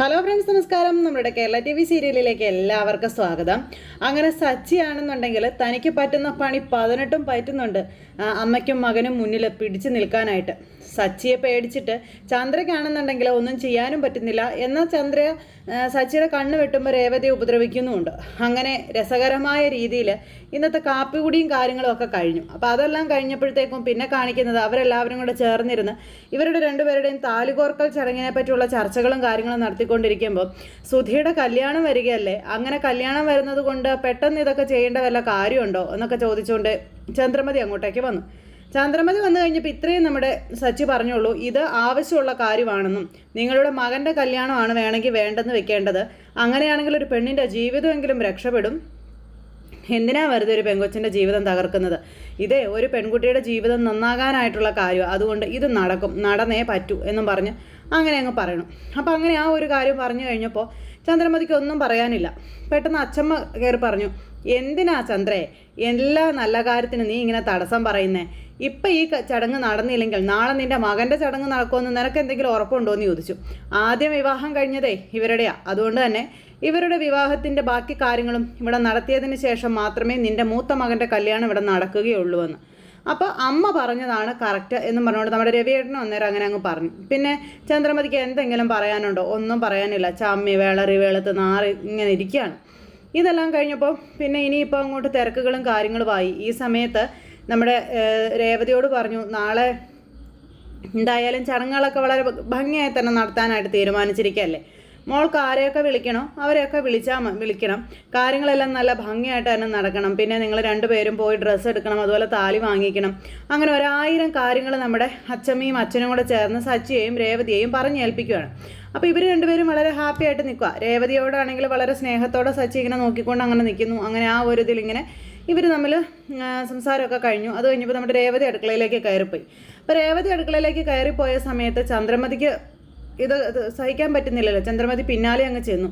Hello friends നമസ്കാരം. നമ്മുടെ Kerala T V സീരിയലിലേക്ക് എല്ലാവർക്കും സ്വാഗതം. അങ്ങനെ സച്ചിയാണെന്നുണ്ടെങ്കിൽ തനിക്ക് പറ്റുന്ന പണി പതിനെട്ടും പറ്റുന്നുണ്ട്. അമ്മയ്ക്കും മകനും മുന്നിൽ പിടിച്ചു നിൽക്കാനായിട്ട്. സച്ചിയെ പേടിച്ചിട്ട് ചന്ദ്രയ്ക്കാണെന്നുണ്ടെങ്കിൽ ഒന്നും ചെയ്യാനും പറ്റുന്നില്ല. എന്നാൽ ചന്ദ്ര സച്ചിയുടെ കണ്ണ് വെട്ടുമ്പോൾ രേവതി ഉപദ്രവിക്കുന്നുമുണ്ട്. അങ്ങനെ രസകരമായ രീതിയിൽ ഇന്നത്തെ കാപ്പികുടിയും കാര്യങ്ങളും ഒക്കെ കഴിഞ്ഞു. അപ്പോൾ അതെല്ലാം കഴിഞ്ഞപ്പോഴത്തേക്കും പിന്നെ കാണിക്കുന്നത് അവരെല്ലാവരും കൂടെ ചേർന്നിരുന്ന് ഇവരുടെ രണ്ടുപേരുടെയും താലുകോർക്കൽ ചടങ്ങിനെ പറ്റിയുള്ള ചർച്ചകളും കാര്യങ്ങളും നടത്തിക്കൊണ്ടിരിക്കുമ്പോൾ സുധിയുടെ കല്യാണം വരികയല്ലേ? അങ്ങനെ കല്യാണം വരുന്നത് കൊണ്ട് പെട്ടെന്ന് ഇതൊക്കെ ചെയ്യേണ്ട വല്ല കാര്യമുണ്ടോ? എന്നൊക്കെ ചോദിച്ചുകൊണ്ട് ചന്ദ്രമതി അങ്ങോട്ടേക്ക് വന്നു. ചന്ദ്രമതി വന്നു കഴിഞ്ഞപ്പോൾ ഇത്രയും നമ്മുടെ സച്ചി പറഞ്ഞോളൂ ഇത് ആവശ്യമുള്ള കാര്യമാണെന്നും നിങ്ങളുടെ മകന്റെ കല്യാണമാണ് വേണമെങ്കിൽ വേണ്ടെന്ന് വെക്കേണ്ടത് അങ്ങനെയാണെങ്കിൽ ഒരു പെണ്ണിന്റെ ജീവിതമെങ്കിലും രക്ഷപ്പെടും. എന്തിനാ വെറുതെ ഒരു പെൺകൊച്ചിന്റെ ജീവിതം തകർക്കുന്നത്? ഇതേ ഒരു പെൺകുട്ടിയുടെ ജീവിതം നന്നാകാനായിട്ടുള്ള കാര്യം അതുകൊണ്ട് ഇത് നടക്കും നടന്നേ പറ്റൂ എന്നും പറഞ്ഞ് അങ്ങനെ അങ്ങ് പറയണം. അപ്പോൾ അങ്ങനെ ആ ഒരു കാര്യം പറഞ്ഞു കഴിഞ്ഞപ്പോൾ ചന്ദ്രമതിക്ക് ഒന്നും പറയാനില്ല. പെട്ടെന്ന് അച്ഛമ്മ കയറി പറഞ്ഞു എന്തിനാ ചന്ദ്രേ? എല്ലാ നല്ല കാര്യത്തിനും നീ ഇങ്ങനെ തടസ്സം പറയുന്നേ? ഇപ്പം ഈ ചടങ്ങ് നടന്നില്ലെങ്കിൽ നാളെ നിന്റെ മകന്റെ ചടങ്ങ് നടക്കുമെന്ന് നിനക്ക് എന്തെങ്കിലും ഉറപ്പുണ്ടോ? എന്ന് ചോദിച്ചു. ആദ്യം വിവാഹം കഴിഞ്ഞതേ ഇവരുടെയാ. അതുകൊണ്ട് തന്നെ ഇവരുടെ വിവാഹത്തിന്റെ ബാക്കി കാര്യങ്ങളും ഇവിടെ നടത്തിയതിന് ശേഷം മാത്രമേ നിന്റെ മൂത്ത മകന്റെ കല്യാണം ഇവിടെ നടക്കുകയുള്ളൂ എന്ന് അപ്പോൾ അമ്മ പറഞ്ഞതാണ് കറക്റ്റ് എന്ന് പറഞ്ഞുകൊണ്ട് നമ്മുടെ രവിയേട്ടനും അന്നേരം അങ്ങനെ അങ്ങ് പറഞ്ഞു. പിന്നെ ചന്ദ്രമതിക്ക് എന്തെങ്കിലും പറയാനുണ്ടോ? ഒന്നും പറയാനില്ല. ചമ്മി വേളറി വേളത്ത് നാറി ഇങ്ങനെ ഇരിക്കുകയാണ്. ഇതെല്ലാം കഴിഞ്ഞപ്പോൾ പിന്നെ ഇനിയിപ്പോൾ അങ്ങോട്ട് തിരക്കുകളും കാര്യങ്ങളുമായി. ഈ സമയത്ത് നമ്മുടെ രേവതിയോട് പറഞ്ഞു നാളെ എന്തായാലും ചടങ്ങുകളൊക്കെ വളരെ ഭംഗിയായി തന്നെ നടത്താനായിട്ട് തീരുമാനിച്ചിരിക്കുകയല്ലേ? മോൾക്ക് ആരെയൊക്കെ വിളിക്കണോ അവരെയൊക്കെ വിളിച്ചാൽ വിളിക്കണം. കാര്യങ്ങളെല്ലാം നല്ല ഭംഗിയായിട്ട് തന്നെ നടക്കണം. പിന്നെ നിങ്ങൾ രണ്ടുപേരും പോയി ഡ്രസ്സ് എടുക്കണം അതുപോലെ താലി വാങ്ങിക്കണം. അങ്ങനെ ഒരായിരം കാര്യങ്ങൾ നമ്മുടെ അച്ഛമ്മയും അച്ഛനും കൂടെ ചേർന്ന് സച്ചിയെയും രേവതിയെയും പറഞ്ഞേൽപ്പിക്കുകയാണ് അപ്പോൾ ഇവർ രണ്ടുപേരും വളരെ ഹാപ്പി ആയിട്ട് നിൽക്കുക രേവതിയോടാണെങ്കിൽ വളരെ സ്നേഹത്തോടെ സച്ചി ഇങ്ങനെ നോക്കിക്കൊണ്ട് അങ്ങനെ നിൽക്കുന്നു. അങ്ങനെ ആ ഒരു ഇതിലിങ്ങനെ ഇവർ തമ്മിൽ സംസാരമൊക്കെ കഴിഞ്ഞു. അത് കഴിഞ്ഞപ്പോൾ നമ്മുടെ രേവതി അടുക്കളയിലേക്ക് കയറിപ്പോയി. അപ്പോൾ രേവതി അടുക്കളയിലേക്ക് കയറിപ്പോയ സമയത്ത് ചന്ദ്രമതിക്ക് ഇത് സഹിക്കാൻ പറ്റുന്നില്ലല്ലോ. ചന്ദ്രമതി പിന്നാലെ അങ്ങ് ചെന്നു.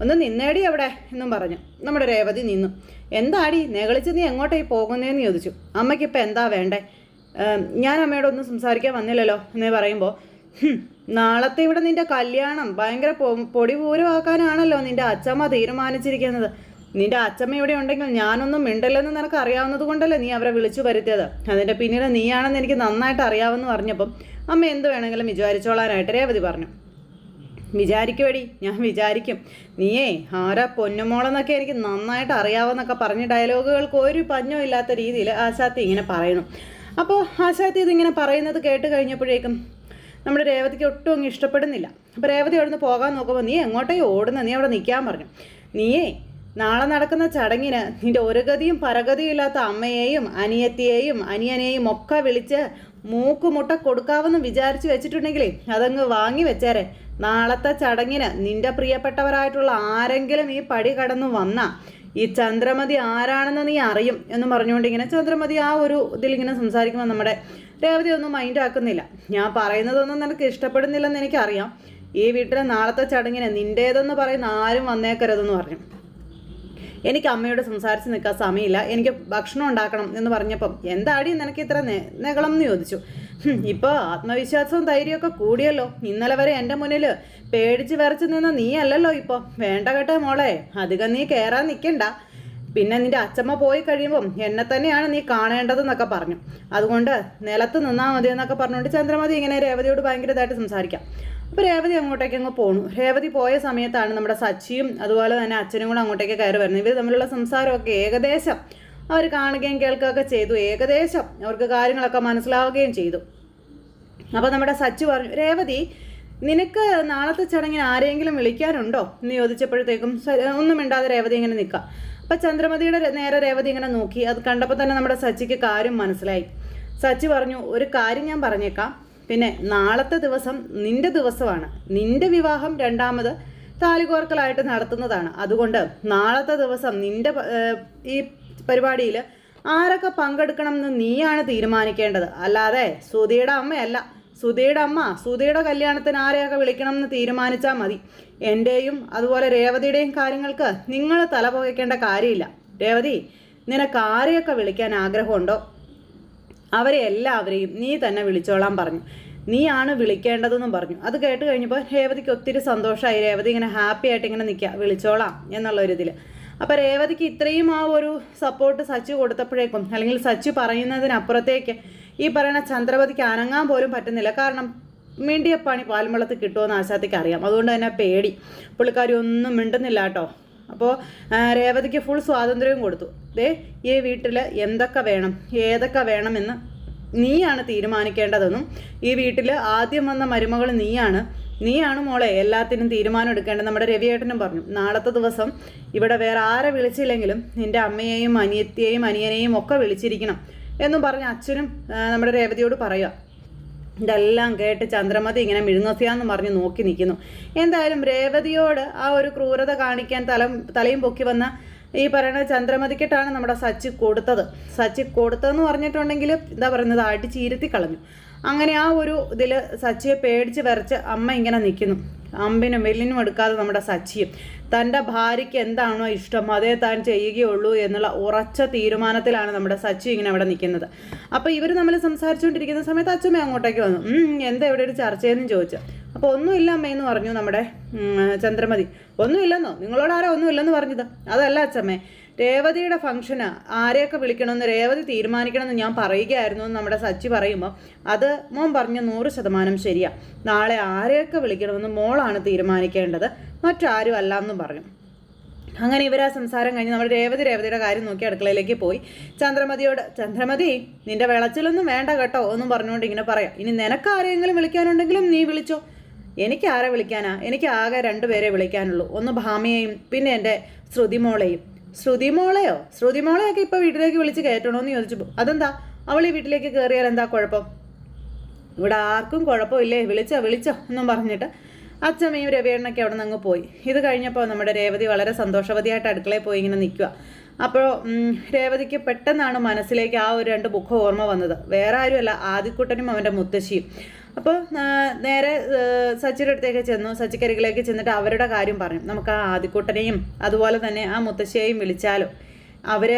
ഒന്ന് നിന്നേടി അവിടെ എന്നും പറഞ്ഞു. നമ്മുടെ രേവതി നിന്നു. എന്താടി നെകളിച്ച് നീ എങ്ങോട്ടായി പോകുന്നതെന്ന് ചോദിച്ചു. അമ്മയ്ക്ക് ഇപ്പം എന്താ വേണ്ടേ? ഞാൻ ഞാൻ അമ്മയോടൊന്നും സംസാരിക്കാൻ വന്നില്ലല്ലോ എന്ന് പറയുമ്പോൾ "ഹും, നാളത്തെ ഇവിടെ നിന്റെ കല്യാണം ഭയങ്കര പൊ- പൊടി പൂരമാക്കാനാണല്ലോ നിന്റെ അച്ഛമ്മ തീരുമാനിച്ചിരിക്കുന്നത്. നിന്റെ അച്ഛമ്മ ഇവിടെ ഉണ്ടെങ്കിൽ ഞാനൊന്നും മിണ്ടല്ലെന്ന് നിനക്ക് അറിയാവുന്നത് കൊണ്ടല്ലേ നീ അവരെ വിളിച്ചു വരുത്തിയത്? അതിന്റെ പിന്നീട് നീയാണെന്ന് എനിക്ക് നന്നായിട്ട് അറിയാമെന്ന് പറഞ്ഞപ്പം അമ്മ എന്ത് വേണമെങ്കിലും വിചാരിച്ചോളാനായിട്ട് രേവതി പറഞ്ഞു. വിചാരിക്കുവടി ഞാൻ വിചാരിക്കും. നീയേ ആരാ പൊന്നുമോളെന്നൊക്കെ എനിക്ക് നന്നായിട്ട് അറിയാവെന്നൊക്കെ പറഞ്ഞ ഡയലോഗുകൾക്ക് ഒരു പഞ്ഞോ ഇല്ലാത്ത രീതിയിൽ ആശാത്തി ഇങ്ങനെ പറയുന്നു. അപ്പോൾ ആശാത്തി ഇതിങ്ങനെ പറയുന്നത് കേട്ട് കഴിഞ്ഞപ്പോഴേക്കും നമ്മുടെ രേവതിക്ക് ഒട്ടും അങ്ങ് ഇഷ്ടപ്പെടുന്നില്ല. അപ്പോൾ രേവതി അവിടുന്ന് പോകാൻ നോക്കുമ്പോൾ നീ എങ്ങോട്ടേ ഓടുന്ന? നീ അവിടെ നിൽക്കാൻ പറഞ്ഞു. നീയേ നാളെ നടക്കുന്ന ചടങ്ങിന് നിന്റെ ഒരു ഗതിയും പരഗതിയും ഇല്ലാത്ത അമ്മയെയും അനിയത്തിയെയും അനിയനെയും ഒക്കെ വിളിച്ച് മൂക്കുമുട്ട കൊടുക്കാമെന്ന് വിചാരിച്ചു വെച്ചിട്ടുണ്ടെങ്കിലേ അതങ്ങ് വാങ്ങി വെച്ചേരെ. നാളത്തെ ചടങ്ങിന് നിന്റെ പ്രിയപ്പെട്ടവരായിട്ടുള്ള ആരെങ്കിലും ഈ പടി കടന്നു വന്ന ഈ ചന്ദ്രമതി ആരാണെന്ന് നീ അറിയും എന്ന് പറഞ്ഞുകൊണ്ട് ഇങ്ങനെ ചന്ദ്രമതി ആ ഒരു ഇതിലിങ്ങനെ സംസാരിക്കുമ്പോൾ നമ്മുടെ രേവതി ഒന്നും മൈൻഡ് ആക്കുന്നില്ല. ഞാൻ പറയുന്നതൊന്നും നിനക്ക് ഇഷ്ടപ്പെടുന്നില്ലെന്ന് എനിക്കറിയാം. ഈ വീട്ടിലെ നാളത്തെ ചടങ്ങിന് നിന്റേതെന്ന് പറയുന്ന ആരും വന്നേക്കരുതെന്ന് പറഞ്ഞു. എനിക്ക് അമ്മയോട് സംസാരിച്ച് നിൽക്കാൻ സമയമില്ല. എനിക്ക് ഭക്ഷണം ഉണ്ടാക്കണം എന്ന് പറഞ്ഞപ്പം എന്താടി നിനക്ക് ഇത്ര നികളം എന്ന് ചോദിച്ചു. ഇപ്പോൾ ആത്മവിശ്വാസവും ധൈര്യമൊക്കെ കൂടിയല്ലോ. ഇന്നലെ വരെ എന്റെ മുന്നിൽ പേടിച്ച് വിറച്ച് നിന്ന നീ അല്ലല്ലോ ഇപ്പോൾ വേണ്ട കേട്ടോ മോളെ. അധികം നീ കയറാൻ നിൽക്കണ്ട പിന്നെ നിന്റെ അച്ഛമ്മ പോയി കഴിയുമ്പം എന്നെ തന്നെയാണ് നീ കാണേണ്ടതെന്നൊക്കെ പറഞ്ഞു. അതുകൊണ്ട് നിലത്ത് നിന്നാൽ മതി എന്നൊക്കെ പറഞ്ഞുകൊണ്ട് ചന്ദ്രമതി ഇങ്ങനെ രേവതിയോട് ഭയങ്കരതായിട്ട് സംസാരിക്കാം. അപ്പോൾ രേവതി അങ്ങോട്ടേക്ക് അങ്ങ് പോണു. രേവതി പോയ സമയത്താണ് നമ്മുടെ സച്ചിയും അതുപോലെ തന്നെ അച്ഛനും കൂടെ അങ്ങോട്ടേക്ക് കയറി വരുന്നത്. ഇവർ തമ്മിലുള്ള സംസാരമൊക്കെ ഏകദേശം അവർ കാണുകയും കേൾക്കുകയൊക്കെ ചെയ്തു. ഏകദേശം അവർക്ക് കാര്യങ്ങളൊക്കെ മനസ്സിലാവുകയും ചെയ്തു. അപ്പോൾ നമ്മുടെ സച്ചു പറഞ്ഞു രേവതി നിനക്ക് നാളത്തെ ചടങ്ങിന് ആരെയെങ്കിലും വിളിക്കാനുണ്ടോ? എന്ന് ചോദിച്ചപ്പോഴത്തേക്കും ഒന്നും ഇണ്ടാതെ രേവതി ഇങ്ങനെ നിൽക്കാം അപ്പം ചന്ദ്രമതിയുടെ നേരെ രേവതി ഇങ്ങനെ നോക്കി. അത് കണ്ടപ്പോൾ തന്നെ നമ്മുടെ സച്ചിക്ക് കാര്യം മനസ്സിലായി. സച്ചി പറഞ്ഞു ഒരു കാര്യം ഞാൻ പറഞ്ഞേക്കാം. പിന്നെ നാളത്തെ ദിവസം നിന്റെ ദിവസമാണ്. നിന്റെ വിവാഹം രണ്ടാമത് താലികോർക്കലായിട്ട് നടത്തുന്നതാണ്. അതുകൊണ്ട് നാളത്തെ ദിവസം നിന്റെ ഈ പരിപാടിയിൽ ആരൊക്കെ പങ്കെടുക്കണം എന്ന് നീയാണ് തീരുമാനിക്കേണ്ടത്. അല്ലാതെ സുധിയുടെ അമ്മയല്ല. സുധിയുടെ അമ്മ സുധയുടെ കല്യാണത്തിന് ആരെയൊക്കെ വിളിക്കണം എന്ന് തീരുമാനിച്ചാൽ മതി. എന്റെയും അതുപോലെ രേവതിയുടെയും കാര്യങ്ങൾക്ക് നിങ്ങൾ തല പുകയ്ക്കേണ്ട കാര്യമില്ല. രേവതി നിനക്ക് ആരെയൊക്കെ വിളിക്കാൻ ആഗ്രഹമുണ്ടോ? അവരെ എല്ലാവരെയും നീ തന്നെ വിളിച്ചോളാൻ പറഞ്ഞു. നീയാണ് വിളിക്കേണ്ടതെന്നും പറഞ്ഞു. അത് കേട്ട് കഴിഞ്ഞപ്പോൾ രേവതിക്ക് ഒത്തിരി സന്തോഷമായി രേവതി ഇങ്ങനെ ഹാപ്പി ആയിട്ട് ഇങ്ങനെ നിൽക്കുക. വിളിച്ചോളാം എന്നുള്ള ഒരു ഇതിൽ അപ്പോൾ രേവതിക്ക് ഇത്രയും ആ ഒരു സപ്പോർട്ട് സച്ചു കൊടുത്തപ്പോഴേക്കും അല്ലെങ്കിൽ സച്ചു പറയുന്നതിനപ്പുറത്തേക്ക് ഈ പറയുന്ന ചന്ദ്രവതിക്ക് അനങ്ങാൻ പോലും പറ്റുന്നില്ല. കാരണം മിണ്ടിയ പണി പാൽമളത്ത് കിട്ടുമെന്ന് ആശാത്തിക്ക് അറിയാം. അതുകൊണ്ട് തന്നെ പേടി. പുള്ളിക്കാരി ഒന്നും മിണ്ടുന്നില്ല കേട്ടോ. അപ്പോൾ രേവതിക്ക് ഫുൾ സ്വാതന്ത്ര്യവും കൊടുത്തു. ദേ ഈ വീട്ടിൽ എന്തൊക്കെ വേണം ഏതൊക്കെ വേണമെന്ന് നീയാണ് തീരുമാനിക്കേണ്ടതെന്നും ഈ വീട്ടിൽ ആദ്യം വന്ന മരുമകൾ നീയാണ്. നീയാണ് മോളെ എല്ലാത്തിനും തീരുമാനം എടുക്കേണ്ടത് നമ്മുടെ രവിയേട്ടനും പറഞ്ഞു. നാളത്തെ ദിവസം ഇവിടെ വേറെ ആരെ വിളിച്ചില്ലെങ്കിലും നിന്റെ അമ്മയെയും അനിയത്തിയെയും അനിയനെയും ഒക്കെ വിളിച്ചിരിക്കണം. എന്നും പറഞ്ഞ് അച്ഛനും നമ്മുടെ രേവതിയോട് പറയുക. ഇതെല്ലാം കേട്ട് ചന്ദ്രമതി ഇങ്ങനെ മിഴുങ്ങസിയാന്ന് പറഞ്ഞ് നോക്കി നിൽക്കുന്നു. എന്തായാലും രേവതിയോട് ആ ഒരു ക്രൂരത കാണിക്കാൻ തലം തലയും പൊക്കി വന്ന ഈ പറയുന്ന ചന്ദ്രമതിക്കിട്ടാണ് നമ്മുടെ സച്ചി കൊടുത്തത്. സച്ചി കൊടുത്തതെന്ന് പറഞ്ഞിട്ടുണ്ടെങ്കിൽ എന്താ പറയുന്നത്? അടിച്ചീരുത്തി കളഞ്ഞു. അങ്ങനെ ആ ഒരു ഇതിൽ സച്ചിയെ പേടിച്ച് വരച്ച് അമ്മ ഇങ്ങനെ നിൽക്കുന്നു അമ്പിനും വെല്ലിനും എടുക്കാതെ നമ്മുടെ സച്ചിയും. തന്റെ ഭാര്യയ്ക്ക് എന്താണോ ഇഷ്ടം അതേ താൻ ചെയ്യുകയുള്ളൂ എന്നുള്ള ഉറച്ച തീരുമാനത്തിലാണ് നമ്മുടെ സച്ചി ഇങ്ങനെ അവിടെ നിൽക്കുന്നത് അപ്പോൾ ഇവർ നമ്മൾ സംസാരിച്ചുകൊണ്ടിരിക്കുന്ന സമയത്ത് അച്ഛമ്മ അങ്ങോട്ടേക്ക് വന്നു. എന്താ ഇവിടെ ഒരു ചർച്ചയെന്ന് ചോദിച്ചു? അപ്പോൾ ഒന്നുമില്ല അമ്മയെന്ന് പറഞ്ഞു നമ്മുടെ ചന്ദ്രമതി. ഒന്നുമില്ലെന്നോ? നിങ്ങളോട് ആരോ ഒന്നുമില്ലെന്ന് പറഞ്ഞത്? അതല്ല അച്ഛമ്മേ. രേവതിയുടെ ഫംഗ്ഷന് ആരെയൊക്കെ വിളിക്കണമെന്ന് രേവതി തീരുമാനിക്കണമെന്ന് ഞാൻ പറയുകയായിരുന്നു എന്ന് നമ്മുടെ സച്ചി പറയുമ്പോൾ അത് മോൻ പറഞ്ഞ നൂറ് ശതമാനം ശരിയാണ് നാളെ ആരെയൊക്കെ വിളിക്കണമെന്ന് മോളാണ് തീരുമാനിക്കേണ്ടത് മറ്റാരും അല്ല എന്നും പറഞ്ഞു. അങ്ങനെ ഇവർ ആ സംസാരം കഴിഞ്ഞ് നമ്മൾ രേവതി രേവതിയുടെ കാര്യം നോക്കി അടുക്കളയിലേക്ക് പോയി. ചന്ദ്രമതിയോട് ചന്ദ്രമതി നിന്റെ വിളച്ചിലൊന്നും വേണ്ട കേട്ടോ എന്നും പറഞ്ഞുകൊണ്ട് ഇങ്ങനെ പറയാം. ഇനി നിനക്ക് ആരെയെങ്കിലും വിളിക്കാനുണ്ടെങ്കിലും നീ വിളിച്ചോ. എനിക്ക് ആരെ വിളിക്കാനാ? എനിക്ക് ആകെ രണ്ടുപേരെ വിളിക്കാനുള്ളൂ. ഒന്ന് ഭാമിയെയും പിന്നെ എന്റെ ശ്രുതിമോളെയും. ശ്രുതിമോളെയോ? ശ്രുതിമോളെയൊക്കെ ഇപ്പോൾ വീട്ടിലേക്ക് വിളിച്ച് കയറ്റണമെന്ന് ചോദിച്ചു. അതെന്താ? അവൾ ഈ വീട്ടിലേക്ക് കയറിയാൽ എന്താ കുഴപ്പം? ഇവിടെ ആർക്കും കുഴപ്പമില്ലേ? വിളിച്ചോ വിളിച്ചോ എന്നും പറഞ്ഞിട്ട് അച്ഛമ്മയും രവിയണ്ണൊക്കെ അവിടെ നിന്ന് അങ്ങ് പോയി. ഇത് കഴിഞ്ഞപ്പോൾ നമ്മുടെ രേവതി വളരെ സന്തോഷവതിയായിട്ട് അടുക്കളയിൽ പോയി ഇങ്ങനെ നിൽക്കുക അപ്പോൾ രേവതിക്ക് പെട്ടെന്നാണ് മനസ്സിലേക്ക് ആ ഒരു രണ്ട് ബുക്ക് ഓർമ്മ വന്നത്. വേറെ ആരുമല്ല ആദിക്കുട്ടനും അവന്റെ മുത്തശ്ശിയും. അപ്പോൾ നേരെ സച്ചിയുടെ അടുത്തേക്ക് ചെന്നു. സച്ചിക്കരികിലേക്ക് ചെന്നിട്ട് അവരുടെ കാര്യം പറഞ്ഞു. നമുക്ക് ആ ആദിക്കുട്ടനെയും അതുപോലെ തന്നെ ആ മുത്തശ്ശിയെയും വിളിച്ചാലോ? അവർ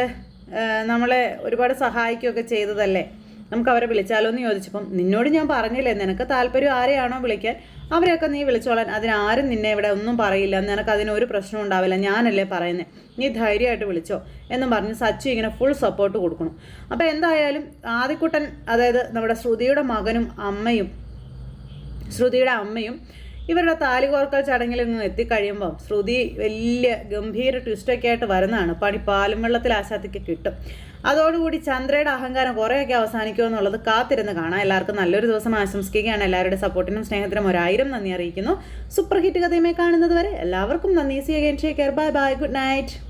നമ്മളെ ഒരുപാട് സഹായിക്കുകയൊക്കെ ചെയ്തതല്ലേ? നമുക്ക് അവരെ വിളിച്ചാലോ എന്ന് ചോദിച്ചപ്പം നിന്നോട് ഞാൻ പറഞ്ഞില്ലേ നിനക്ക് താല്പര്യം ആരെയാണോ വിളിക്കാൻ? അവരെയൊക്കെ നീ വിളിച്ചോളാൻ. അതിനാരും നിന്നെ ഇവിടെ ഒന്നും പറയില്ല. നിനക്ക് അതിനൊരു പ്രശ്നം ഉണ്ടാവില്ല. ഞാനല്ലേ പറയുന്നത് നീ ധൈര്യമായിട്ട് വിളിച്ചോ. എന്നും പറഞ്ഞ് സച്ചു ഇങ്ങനെ ഫുൾ സപ്പോർട്ട് കൊടുക്കണം. അപ്പോൾ എന്തായാലും ആദിക്കുട്ടൻ അതായത് നമ്മുടെ ശ്രുതിയുടെ മകനും അമ്മയും ശ്രുതിയുടെ അമ്മയും ഇവരുടെ താലികോർക്കൽ ചടങ്ങിലൊന്നും എത്തിക്കഴിയുമ്പം ശ്രുതി വലിയ ഗംഭീര ട്വിസ്റ്റൊക്കെ ആയിട്ട് വരുന്നതാണ്. പണി പാലും വെള്ളത്തിൽ ആശാത്തിക്ക് കിട്ടും. അതോടുകൂടി ചന്ദ്രയുടെ അഹങ്കാരം കുറേയൊക്കെ അവസാനിക്കുമോ എന്നുള്ളത് കാത്തിരുന്ന് കാണാം. എല്ലാവർക്കും നല്ലൊരു ദിവസം ആശംസിക്കുകയാണ്. എല്ലാവരുടെ സപ്പോർട്ടിനും സ്നേഹത്തിനും ഒരായിരം നന്ദി അറിയിക്കുന്നു. സൂപ്പർ ഹിറ്റ് കഥയുമായി കാണുന്നത് വരെ എല്ലാവർക്കും നന്ദി. സി അഗൈൻ ഷേ care bye bye good night